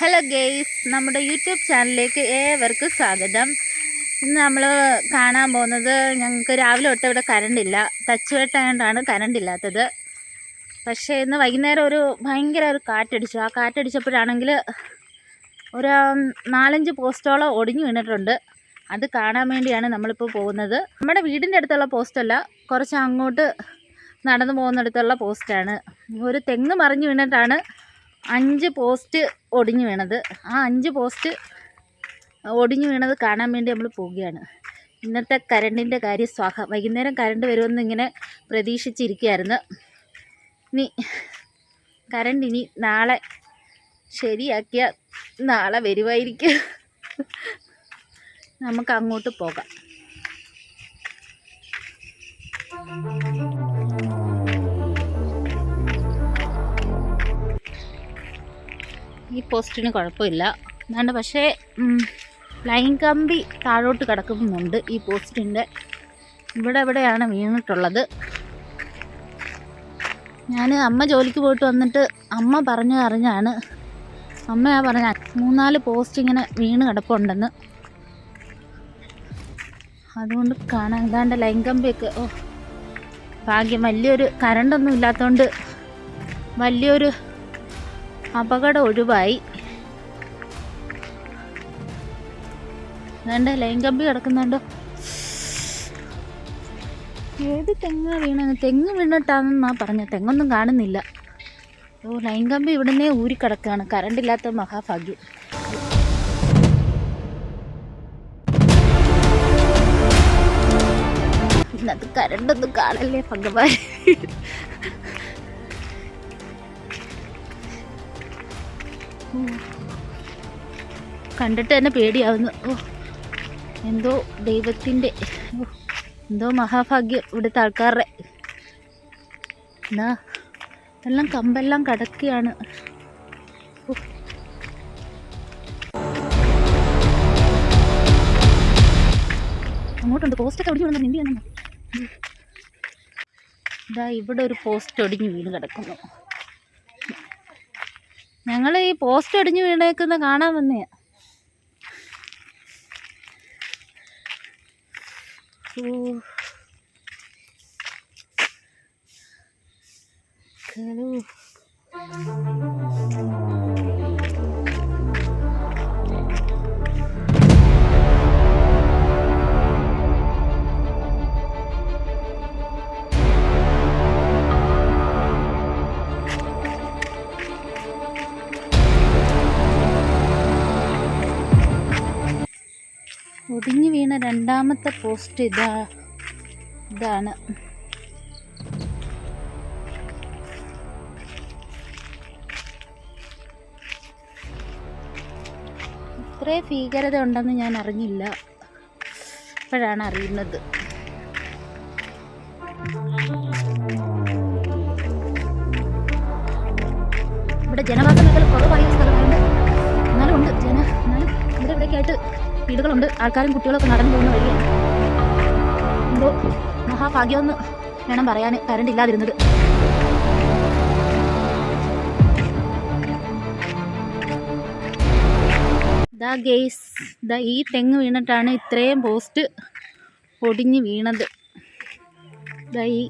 Hello guys നമ്മുടെ YouTube ചാനലിലേക്ക് ഏവർക്കും സ്വാഗതം. ഇന്ന് നമ്മൾ കാണാൻ പോകുന്നത് ഞങ്ങൾക്ക് രാവിലെ തൊട്ട് ഇവിടെ കറണ്ടില്ല ടച്ച് വെട്ടായതുകൊണ്ടാണ് കറണ്ട് ഇല്ലാത്തത്. പക്ഷേ ഇന്ന് വൈകുന്നേരം ഒരു ഭയങ്കര ഒരു കാറ്റടിച്ചു. ആ കാറ്റടിച്ചപ്പോഴാണെങ്കിൽ ഒരു നാലഞ്ച് പോസ്റ്റോളം ഒടിഞ്ഞു വീണിട്ടുണ്ട്. അത് കാണാൻ വേണ്ടിയാണ് നമ്മളിപ്പോൾ പോകുന്നത്. നമ്മുടെ വീടിന്റെ അടുത്തുള്ള പോസ്റ്റല്ല. കുറച്ച് അങ്ങോട്ട് നടന്നു പോകുന്നിടത്തുള്ള പോസ്റ്റാണ്. ഒരു തെങ്ങ് മറിഞ്ഞു വീണിട്ടാണ് അഞ്ച് പോസ്റ്റ് ഒടിഞ്ഞു വീണത്. ആ അഞ്ച് പോസ്റ്റ് ഒടിഞ്ഞു വീണത് കാണാൻ വേണ്ടി നമ്മൾ പോവുകയാണ്. ഇന്നത്തെ കരണ്ടിന്റെ കാര്യം സ്വാഹ വൈകുന്നേരം കരണ്ട് വരുമെന്ന് ഇങ്ങനെ പ്രതീക്ഷിച്ചിരിക്കുകയായിരുന്നു. ഇനി കരണ്ട് ഇനി നാളെ ശരിയാക്കിയ നാളെ വരുമായിരിക്കും. നമുക്ക് അങ്ങോട്ട് പോകാം. ഈ പോസ്റ്റിന് കുഴപ്പമില്ല. എന്നാണ്ട് പക്ഷേ ലൈൻ കമ്പി താഴോട്ട് കിടക്കുന്നുണ്ട് ഈ പോസ്റ്റിന്റെ. ഇവിടെ എവിടെയാണ് വീണിട്ടുള്ളത്? ഞാൻ അമ്മ ജോലിക്ക് പോയിട്ട് വന്നിട്ട് അമ്മ പറഞ്ഞു അറിഞ്ഞാണ്. അമ്മയാ പറഞ്ഞ മൂന്നാൽ പോസ്റ്റ് ഇങ്ങനെ വീണ് കിടപ്പുണ്ടെന്ന്. അതുകൊണ്ട് കാണാൻ ഇതാണ്ട് ലൈൻ കമ്പിയൊക്കെ ഓ ഭാഗ്യം. വലിയൊരു കറണ്ടൊന്നും ഇല്ലാത്തതുകൊണ്ട് വലിയൊരു അപകടം ഒഴിവായി. വേണ്ട ലൈൻ കമ്പി കിടക്കുന്നുണ്ടോ? ഏത് തെങ്ങ് വീണ? തെങ്ങ് വീണിട്ടാണെന്നാ പറഞ്ഞ. തെങ്ങൊന്നും കാണുന്നില്ല. ഓ ലൈൻ കമ്പി ഊരി ഊരിക്കിടക്കുകയാണ് കറണ്ട് ഇല്ലാത്ത മഹാഭാഗ്യം. ഇന്നത് കരണ്ടൊന്നും കാണല്ലേ ഭഗവാൻ? കണ്ടിട്ട് തന്നെ പേടിയാവുന്നു. ഓ എന്തോ ദൈവത്തിന്റെ എന്തോ മഹാഭാഗ്യം ഇവിടുത്തെ ആൾക്കാരുടെ. എന്നാ എല്ലാം കമ്പെല്ലാം കടക്കുകയാണ്. അങ്ങോട്ടുണ്ട് പോസ്റ്റൊക്കെ ഒടിഞ്ഞു വീണു നിന്റെ ഇതാ ഇവിടെ ഒരു പോസ്റ്റ് ഒടിഞ്ഞു വീണ് കിടക്കുന്നു. ഞങ്ങൾ ഈ പോസ്റ്റ് അടിഞ്ഞു വീണേക്കുന്ന കാണാൻ വന്നേ ഒടിഞ്ഞു രണ്ടാമത്തെ പോസ്റ്റ് ഇതാ ഇതാണ്. ഇത്രേ ഭീകരത ഉണ്ടെന്ന് ഞാൻ അറിഞ്ഞില്ല. ഇപ്പോഴാണ് അറിയുന്നത്. ഇവിടെ ജനവാസ കുറവായ സ്ഥലമുണ്ട് എന്നാലും ഉണ്ട്. ജന എന്നാലും ഇവിടെ ഇവിടേക്കായിട്ട് വീടുകളുണ്ട് ആൾക്കാരും കുട്ടികളൊക്കെ നടന്നു പോകുന്ന വഴിയാണ് എന്തോ മഹാഭാഗ്യമെന്ന് വേണം പറയാൻ കറണ്ട് ഇല്ലാതിരുന്നത്. ദാ ഗെയ്സ് ദാ ഈ തെങ്ങ് വീണിട്ടാണ് ഇത്രയും പോസ്റ്റ് പൊടിഞ്ഞ് വീണത്. ദാ ഈ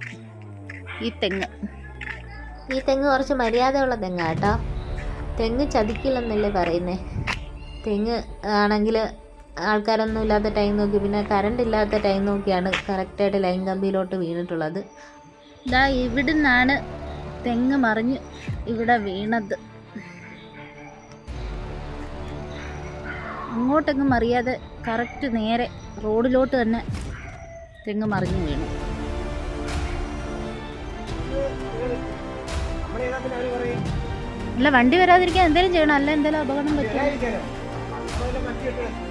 ഈ തെങ്ങ്. ഈ തെങ്ങ് കുറച്ച് മര്യാദയുള്ള തെങ്ങാട്ടോ തെങ്ങ് ചതിക്കില്ലെന്നല്ലേ പറയുന്നേ. തെങ്ങ് ആണെങ്കിൽ ആൾക്കാരൊന്നും ഇല്ലാത്ത ടൈം നോക്കി പിന്നെ കറണ്ട് ഇല്ലാത്ത ടൈം നോക്കിയാണ് കറക്റ്റായിട്ട് ലൈൻ കമ്പിയിലോട്ട് വീണിട്ടുള്ളത്. ദാ ഇവിടുന്നാണ് തെങ്ങ് മറിഞ്ഞ് ഇവിടെ വീണത്. അങ്ങോട്ടെങ്ങും മറിയാതെ കറക്റ്റ് നേരെ റോഡിലോട്ട് തന്നെ തെങ്ങ് മറിഞ്ഞു വീണു. അല്ല വണ്ടി വരാതിരിക്കാൻ എന്തെങ്കിലും ചെയ്യണം. അല്ല എന്തെങ്കിലും അപകടം പറ്റും അതാ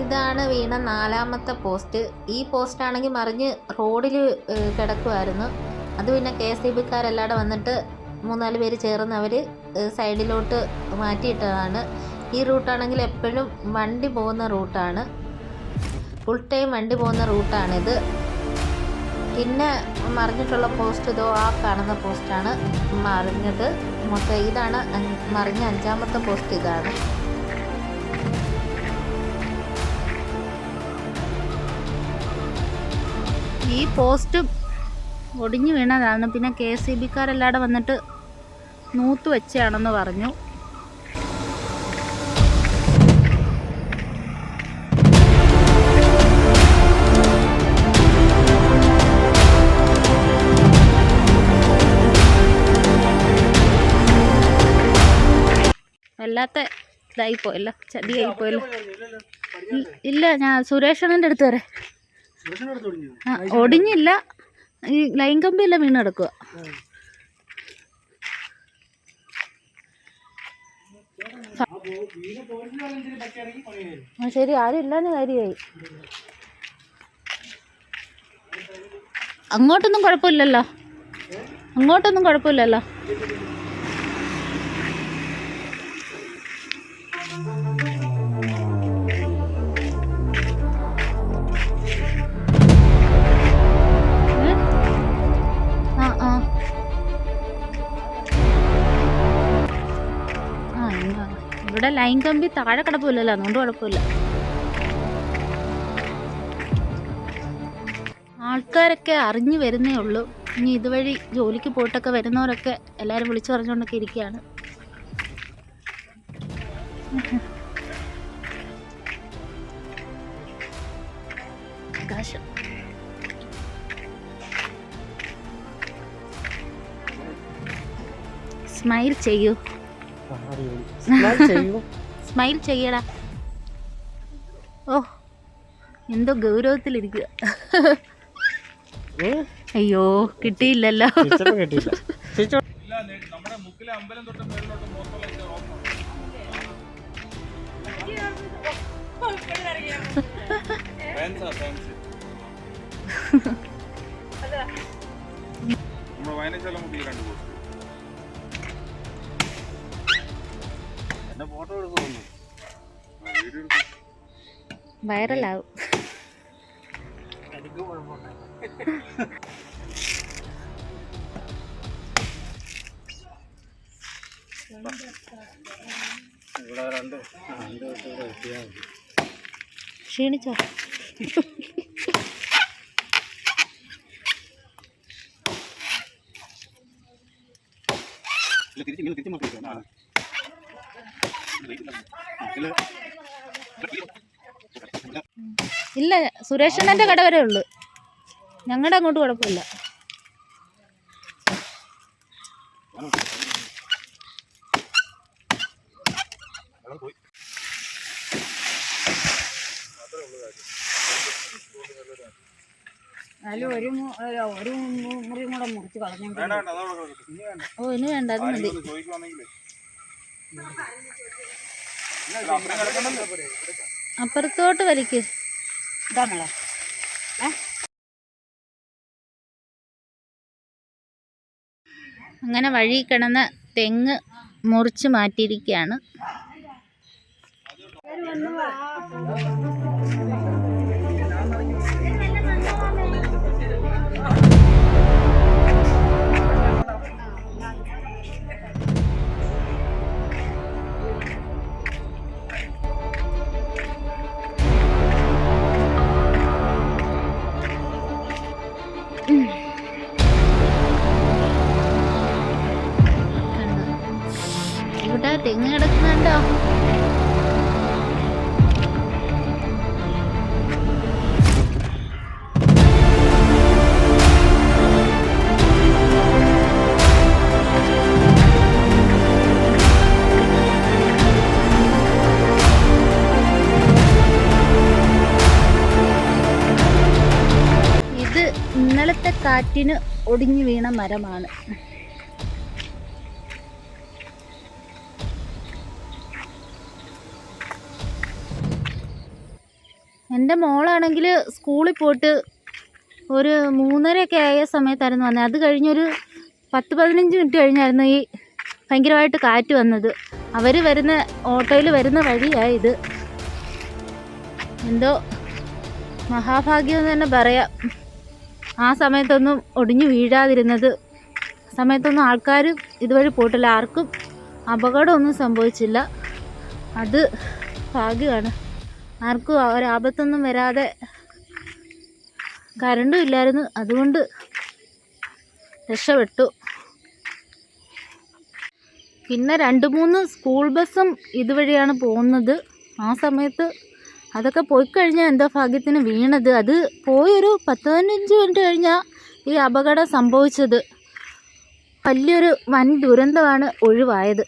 ഇതാണ് വീണ നാലാമത്തെ പോസ്റ്റ്. ഈ പോസ്റ്റ് ആണെങ്കിൽ മറിഞ്ഞ് റോഡിൽ കിടക്കുമായിരുന്നു അത് പിന്നെ കെ എസ് ഇ ബിക്കാരെല്ലാടെ വന്നിട്ട് മൂന്നാൽ പേര് ചേർന്ന് അവർ സൈഡിലോട്ട് മാറ്റിയിട്ടതാണ്. ഈ റൂട്ടാണെങ്കിൽ എപ്പോഴും വണ്ടി പോകുന്ന റൂട്ടാണ്. ഫുൾ ടൈം വണ്ടി പോകുന്ന റൂട്ടാണിത്. പിന്നെ മറിഞ്ഞിട്ടുള്ള പോസ്റ്റ് ഇതോ ആ കാണുന്ന പോസ്റ്റാണ് മറിഞ്ഞത്. മൊത്തം ഇതാണ് മറിഞ്ഞ അഞ്ചാമത്തെ പോസ്റ്റ് ഇതാണ്. ഈ പോസ്റ്റ് ഒടിഞ്ഞു വീണതാണ്. പിന്നെ കെ സി ബിക്കാരെല്ലാടെ വന്നിട്ട് നൂത്ത് വെച്ചാണെന്ന് പറഞ്ഞു. വല്ലാത്ത ചതി ആയി പോയല്ല ഇല്ല ഞാൻ സുരേഷണന്റെ അടുത്ത് വരെ. ആ, ഒടിഞ്ഞില്ല. ഈ ലൈൻ കമ്പിയെല്ലാം വീണ് കിടക്കുക ആ ശരി ആരും ഇല്ലാന്ന് കാര്യമായി. അങ്ങോട്ടൊന്നും കുഴപ്പമില്ലല്ലോ. അങ്ങോട്ടൊന്നും കുഴപ്പമില്ലല്ലോ. ഇവിടെ ലൈൻ കമ്പി താഴെ കിടപ്പില്ലല്ലോ അതുകൊണ്ട് കുഴപ്പമില്ല. ആൾക്കാരൊക്കെ അറിഞ്ഞു വരുന്നേ ഉള്ളൂ. ഇനി ഇതുവഴി ജോലിക്ക് പോയിട്ടൊക്കെ വരുന്നവരൊക്കെ എല്ലാവരും വിളിച്ചു പറഞ്ഞുകൊണ്ടൊക്കെ ഇരിക്കുകയാണ്. സ്മൈൽ ചെയ്യൂ. സ്മൈൽ ചെയ്യടാ. ഓ എന്തോ ഗൗരവത്തിലിരിക്കുക അയ്യോ കിട്ടിയില്ലല്ലോ. നമ്മുടെ വായനശാല മുക്കിൽ രണ്ട് വൈറലാവും. ക്ഷീണിച്ചോ? തിരിച്ച് തിരിച്ച് ഇല്ല സുരേഷണ്ണന്റെ കട വരെ ഉള്ളു. ഞങ്ങളുടെ അങ്ങോട്ട് കുഴപ്പമില്ല. ഒരു അല്ല, ഒരു മു- മുറിയും കൂടെ മുറിച്ച് കളഞ്ഞു വേണ്ട വേണ്ട അതവിടെ കിടക്കട്ടെ. ഇനി വേണ്ട. ഓ ഇനി വേണ്ട അത് മതി. അപ്പുറത്തോട്ട് വലിക്ക്. ഇതാ അങ്ങനെ വഴി കിടന്ന തെങ്ങ് മുറിച്ച് മാറ്റിയിരിക്കുകയാണ്. ഇവിടെ തെങ്ങ് കിടക്കുന്നുണ്ടോ ഇന്നലത്തെ കാറ്റിന് ഒടിഞ്ഞു വീണ മരമാണ്. എന്റെ മോളാണെങ്കിൽ സ്കൂളിൽ പോയിട്ട് ഒരു മൂന്നരയൊക്കെ ആയ സമയത്തായിരുന്നു വന്നത്. അത് കഴിഞ്ഞൊരു പത്ത് പതിനഞ്ച് മിനിറ്റ് കഴിഞ്ഞായിരുന്നു ഈ ഭയങ്കരമായിട്ട് കാറ്റ് വന്നത്. അവർ വരുന്ന ഓട്ടോയിൽ വരുന്ന വഴിയായത് എന്തോ മഹാഭാഗ്യം എന്ന് തന്നെ പറയാം. ആ സമയത്തൊന്നും ഒടിഞ്ഞു വീഴാതിരുന്നത്. സമയത്തൊന്നും ആൾക്കാരും ഇതുവഴി പോയിട്ടില്ല. ആർക്കും അപകടമൊന്നും സംഭവിച്ചില്ല. അത് ഭാഗ്യമാണ്. ആർക്കും ഒരാപത്തൊന്നും വരാതെ കരണ്ടും ഇല്ലായിരുന്നു. അതുകൊണ്ട് രക്ഷപ്പെട്ടു. പിന്നെ രണ്ട് മൂന്ന് സ്കൂൾ ബസ്സും ഇതുവഴിയാണ് പോകുന്നത്. ആ സമയത്ത് അതൊക്കെ പോയി കഴിഞ്ഞാൽ എന്താ ഭാഗ്യത്തിന് വീണത്. അത് പോയൊരു പത്ത് പതിനഞ്ച് മിനിറ്റ് കഴിഞ്ഞാൽ ഈ അപകടം സംഭവിച്ചത്. വലിയൊരു വൻ ദുരന്തമാണ് ഒഴിവായത്.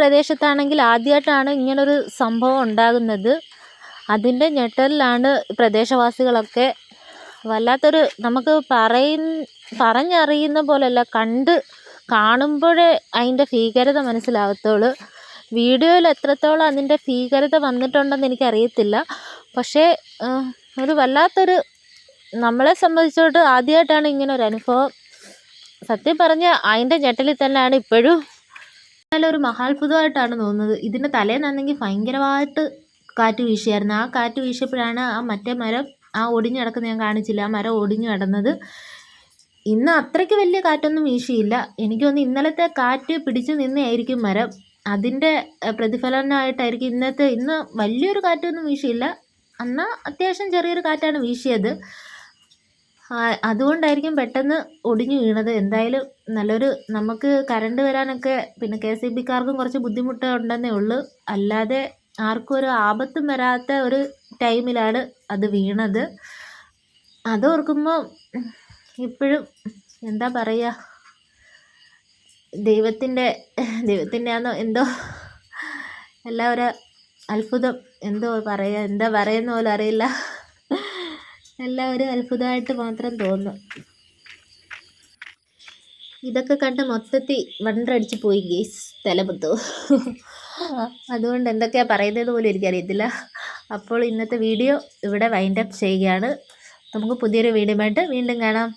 പ്രദേശത്താണെങ്കിൽ ആദ്യമായിട്ടാണ് ഇങ്ങനൊരു സംഭവം ഉണ്ടാകുന്നത്. അതിന്റെ ഞെട്ടലിലാണ് പ്രദേശവാസികളൊക്കെ വല്ലാത്തൊരു നമുക്ക് പറയ പറഞ്ഞറിയുന്ന പോലെയല്ല കണ്ട് കാണുമ്പോഴേ അതിന്റെ ഭീകരത മനസ്സിലാകത്തുള്ളൂ. വീഡിയോയിൽ എത്രത്തോളം അതിന്റെ ഭീകരത വന്നിട്ടുണ്ടെന്ന് എനിക്കറിയത്തില്ല. പക്ഷേ ഒരു വല്ലാത്തൊരു നമ്മളെ സംബന്ധിച്ചോട്ട് ആദ്യമായിട്ടാണ് ഇങ്ങനെ ഒരു അനുഭവം സത്യം പറഞ്ഞാൽ അതിന്റെ ഞെട്ടലിൽ തന്നെയാണ് ഇപ്പോഴും നല്ലൊരു മഹാത്ഭുതമായിട്ടാണ് തോന്നുന്നത്. ഇതിന്റെ തലേന്നാണെങ്കിൽ ഭയങ്കരമായിട്ട് കാറ്റ് വീശിയായിരുന്നു. ആ കാറ്റ് വീശിയപ്പോഴാണ് ആ മറ്റേ മരം ആ ഒടിഞ്ഞു കിടക്കുന്ന ഞാൻ കാണിച്ചില്ല. ആ മരം ഒടിഞ്ഞു കിടന്നത്. ഇന്ന് അത്രയ്ക്ക് വലിയ കാറ്റൊന്നും വീശിയില്ല. എനിക്ക് തോന്നുന്നു ഇന്നലത്തെ കാറ്റ് പിടിച്ചു നിന്നായിരിക്കും മരം. അതിന്റെ പ്രതിഫലനമായിട്ടായിരിക്കും ഇന്നത്തെ ഇന്ന് വലിയൊരു കാറ്റൊന്നും വീശിയില്ല. എന്നാൽ അത്യാവശ്യം ചെറിയൊരു കാറ്റാണ് വീശിയത്. അതുകൊണ്ടായിരിക്കും പെട്ടെന്ന് ഒടിഞ്ഞു വീണത്. എന്തായാലും നല്ലൊരു നമുക്ക് കറണ്ട് വരാനൊക്കെ പിന്നെ കെ എസ് ഇ ബിക്കാർക്കും കുറച്ച് ബുദ്ധിമുട്ട് ഉണ്ടെന്നേ ഉള്ളൂ. അല്ലാതെ ആർക്കും ഒരു ആപത്തും വരാത്ത ഒരു ടൈമിലാണ് അത് വീണത്. അതോർക്കുമ്പോൾ ഇപ്പോഴും എന്താ പറയുക ദൈവത്തിന്റെ ദൈവത്തിന്റെ ആണോ എന്തോ? എല്ലാ ഒരു അത്ഭുതം എന്തോ പറയുക എന്താ പറയുന്ന പോലും അറിയില്ല. എല്ലാവരും അത്ഭുതമായിട്ട് മാത്രം തോന്നും. ഇതൊക്കെ കണ്ട് മൊത്തത്തിൽ വണ്ടടിച്ച് പോയി ഗേസ് തലപുത്തു അതുകൊണ്ട് എന്തൊക്കെയാണ് പറയുന്നത് പോലും എനിക്കറിയത്തില്ല. അപ്പോൾ ഇന്നത്തെ വീഡിയോ ഇവിടെ വൈൻഡപ്പ് ചെയ്യുകയാണ്. നമുക്ക് പുതിയൊരു വീഡിയോ വീണ്ടും കാണാം.